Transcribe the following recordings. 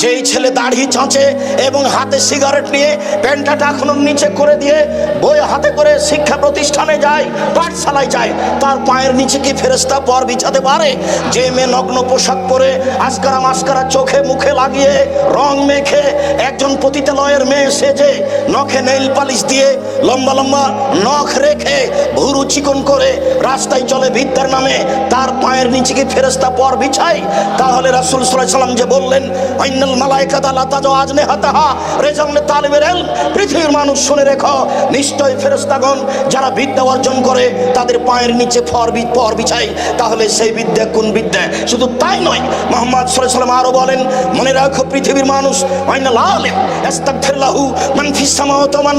যেই ছেলে দাড়ি চাঁচে এবং হাতে সিগারেট নিয়ে প্যান্টটা এখনও নিচে করে দিয়ে বই হাতে শিক্ষা প্রতিষ্ঠানে যায়, পাঠশালায় যায়, তার পায়ের নিচে কি ফেরেস্তা পর বিছাতে পারে? যে মেয়ে নগ্ন পোশাক পরে আস্কারা মাস্কারা চোখে মুখে লাগিয়ে, রং মেখে একজন পতিতালয়ের মেয়ে সেজে, নখে নেইল পালিশ দিয়ে লম্বা লম্বা নখ রেখে ভুরু চিকন করে রাস্তায় চলে বিদ্যার নামে, তার পায়ের নিচে কি ফেরেস্তা পর বিছায়? তাহলে রাসুল সাল্লাম যে বললেন আইনাল মালাইকাতা লা তাজু আজনে হাতাহা রেজামনে তালিবের পৃথিবীর মানুষ শুনে রেখো নিশ্চয় ফেরেশতাগণ যারা বিদ্যা অর্জন করে, তাদের পায়ের নিচে ফর বি পর বিছায় তাহলে সেই বিদ্যা কোন বিদ্যা? শুধু তাই নয়, মোহাম্মদ সাল্লাম আরও বলেন, মনে রাখো পৃথিবীর মানুষ মান মান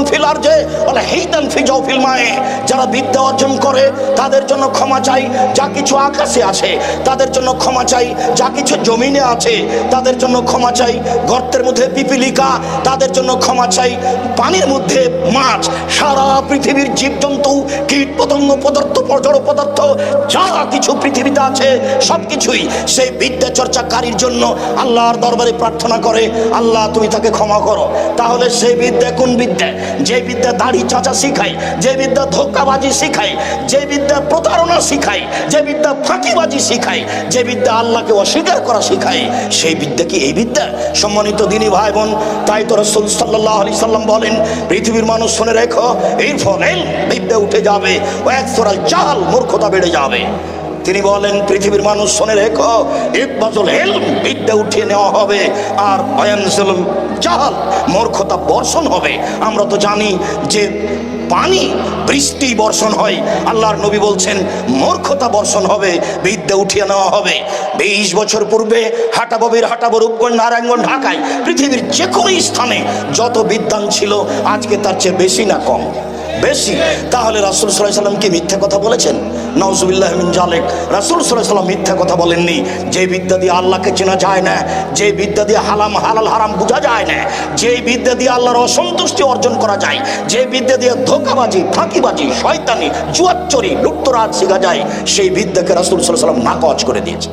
যারা বিদ্যা অর্জন করে, তাদের জন্য ক্ষমা চাই, যা কিছু আকাশে আছে, তাদের জন্য ক্ষমা চাই, যা কিছু জমিনে আছে, তাদের জন্য ক্ষমা চাই, গর্তের মধ্যে পিপিলিকা, তাদের জন্য ক্ষমা চাই, পানির মধ্যে মাছ, সারা পৃথিবীর জীবজন্তু কীট পতঙ্গ পদার্থ জড় পদার্থ, যা কিছু পৃথিবীতে আছে সব কিছুই সেই বিদ্যা চর্চাকারীর জন্য আল্লাহর দরবারে প্রার্থনা করে। আল্লাহ, তুমি তাকে ক্ষমা করো। তাহলে সেই বিদ্যা কোন বিদ্যা? যে বিদ্যা দাড়ি চাচা শিখায়, যে বিদ্যা ধোকাবাজি শিখায়, যে বিদ্যা প্রতারণা শিখায়, যে বিদ্যা ফাঁকিবাজি শিখায়, যে বিদ্যা আল্লাহকে অস্বীকার করা শিখায়, সেই বিদ্যা কি এই বিদ্যা? সম্মানিত দিনী ভাই বোন, তাই তো রসুল সাল্লাহ আলি সাল্লাম বলেন, পৃথিবীর মানুষ শুনে রেখো এর ফলে বিদ্যা উঠে যাবে ও এক সোরাল চাল মূর্খতা বেড়ে যাবে। তিনি বলেন, পৃথিবীর মানুষ শোনে রেখো ইকবাজুল হেলম বিদ্যা উঠিয়ে নেওয়া হবে আর অয়ানসুল চাল মূর্খতা বর্ষণ হবে। আমরা তো জানি যে পানি বৃষ্টি বর্ষণ হয়, আল্লাহর নবী বলছেন, মূর্খতা বর্ষণ হবে, বিদ্যা উঠিয়ে নেওয়া হবে। বিশ বছর পূর্বে হাটাববির হাটাবো রূপগঞ্জ নারায়ণগঞ্জ ঢাকায়, পৃথিবীর যে কোনো স্থানে যত বিদ্যান ছিল, আজকে তার চেয়ে বেশি না কম। বেশি। তাহলে রাসুল সাল্লাহ সাল্লাম কি মিথ্যা কথা বলেছেন? নওজুবিল্লাহ জালেক রাসুল সাল্লাহ সাল্লাম মিথ্যা কথা বলেননি। যে বিদ্যা দিয়ে আল্লাহকে চেনা যায় না, যে বিদ্যা দিয়ে হালাম, হালাল, হারাম বোঝা যায় না, যে বিদ্যা দিয়ে আল্লাহর অসন্তুষ্টি অর্জন করা যায়, যে বিদ্যা দিয়ে ধোকাবাজি ফাঁকিবাজি শয়তানি, জুয়াচ্চরি, লুট্তরাজ শেখা যায়, সেই বিদ্যাকে রাসুল সাল্লাম নাকচ করে দিয়েছে।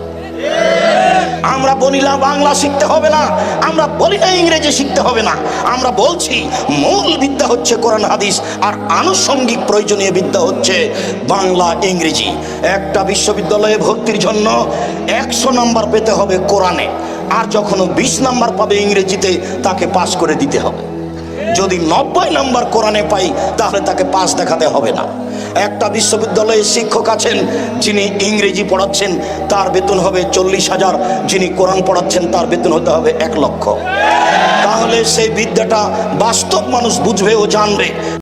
আমরা বলি, না, বাংলা শিখতে হবে না। আমরা বলি, না, ইংরেজি শিখতে হবে না। আমরা বলছি, মূল বিদ্যা হচ্ছে কোরআন, হাদিস, আর আনুষঙ্গিক প্রয়োজনীয় বিদ্যা হচ্ছে বাংলা, ইংরেজি। একটা বিশ্ববিদ্যালয়ে ভর্তির জন্য একশো নাম্বার পেতে হবে কোরআনে, আর যখন বিশ নাম্বার পাবে ইংরেজিতে, তাকে পাশ করে দিতে হবে। যদি নব্বই নম্বর কোরআনে পাই, তাহলে তাকে পাশ দেখাতে হবে না। একটা বিশ্ববিদ্যালয়ে শিক্ষক আছেন, যিনি ইংরেজি পড়াচ্ছেন, তার বেতন হবে চল্লিশ হাজার। যিনি কোরআন পড়াচ্ছেন, তার বেতন হতে হবে এক লক্ষ। তাহলে সেই বিদ্যাটা বাস্তব মানুষ বুঝবে ও জানবে।